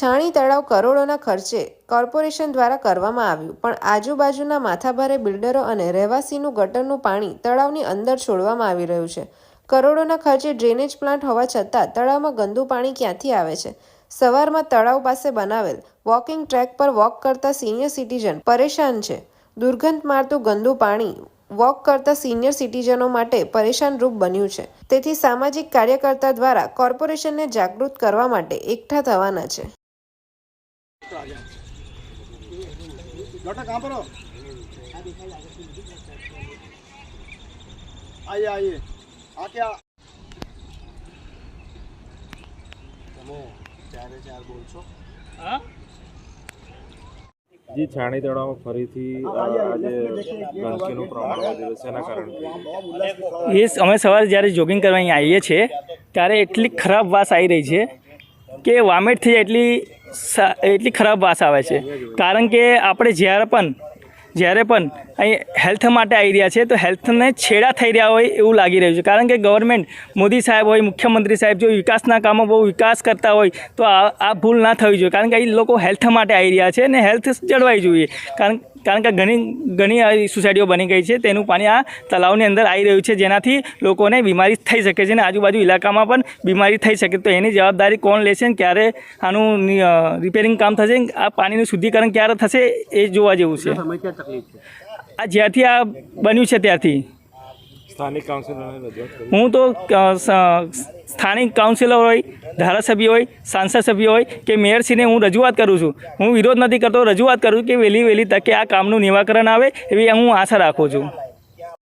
છાણી તળાવ કરોડોના ખર્ચે કોર્પોરેશન દ્વારા કરવામાં આવ્યું, પણ આજુબાજુના માથાભારે બિલ્ડરો અને રહેવાસીનું ગટરનું પાણી તળાવની અંદર છોડવામાં આવી રહ્યું છે. કરોડોના ખર્ચે ડ્રેનેજ પ્લાન્ટ હોવા છતાં તળાવમાં ગંદુ પાણી ક્યાંથી આવે છે? સવારમાં તળાવ પાસે બનાવેલ વોકિંગ ટ્રેક પર વોક કરતા સિનિયર સિટીઝન પરેશાન છે. દુર્ગંધ મારતું ગંદુ પાણી વોક કરતા સિનિયર સિટીઝનો માટે પરેશાનરૂપ બન્યું છે. તેથી સામાજિક કાર્યકર્તા દ્વારા કોર્પોરેશનને જાગૃત કરવા માટે એકઠા થવાના છે. बेटा कहाँ पर हो आइए आइए आके आ તમે ચારે ચાર બોલશો જી છાણી તળાવમાં ફરીથી અ, આજે ગંદકીનું પ્રમાણ વધ્યું છે એના કારણે એ અમે સવારે જ્યારે જોગિંગ કરવા અહીં આવીએ છીએ ત્યારે એટલી ખરાબ વાસ આવી રહી છે કે વામેટ થઈ જાય એટલી સા- એટલી ખરાબ વાસ આવે છે. કારણ કે આપણે જ્યારે પણ જ્યારે પણ અહીં હેલ્થ માટે આવી રહ્યા છે, તો હેલ્થને છેડા થઈ રહ્યા હોય એવું લાગી રહ્યું છે. કારણ કે ગવર્મેન્ટ, મોદી સાહેબ હોય, મુખ્યમંત્રી સાહેબ જો વિકાસના કામો બહુ વિકાસ કરતા હોય, તો આ ભૂલ ના થવી જોઈએ. કારણ કે અહીં લોકો હેલ્થ માટે આવી રહ્યા છે અને હેલ્થ જળવાઈ જોઈએ. કારણ કારણ કે ઘણી ઘણી આવી સોસાયટીઓ બની ગઈ છે. તેનું પાણી આ તળાવની અંદર આવી રહ્યું છે જેનાથી લોકોને બીમારી થઈ શકે છે અને આજુબાજુ ઇલાકામાં પણ બીમારી થઈ શકે. તો એની જવાબદારી કોણ લેશે ને ક્યારે આનું રિપેરિંગ કામ થશે આ પાણીનું શુદ્ધિકરણ ક્યારે થશે એ જોવા જેવું છે. આ જ્યાંથી આ બન્યું છે ત્યારથી હું તો સ્થાનિક કાઉન્સિલર હોય, ધારાસભ્ય હોય, સાંસદ સભ્ય હોય કે મેયરશ્રીને હું રજૂઆત કરું છું. હું વિરોધ નથી કરતો, રજૂઆત કરું કે વહેલી વહેલી તકે આ કામનું નિવાકરણ આવે એવી હું આશા રાખું છું.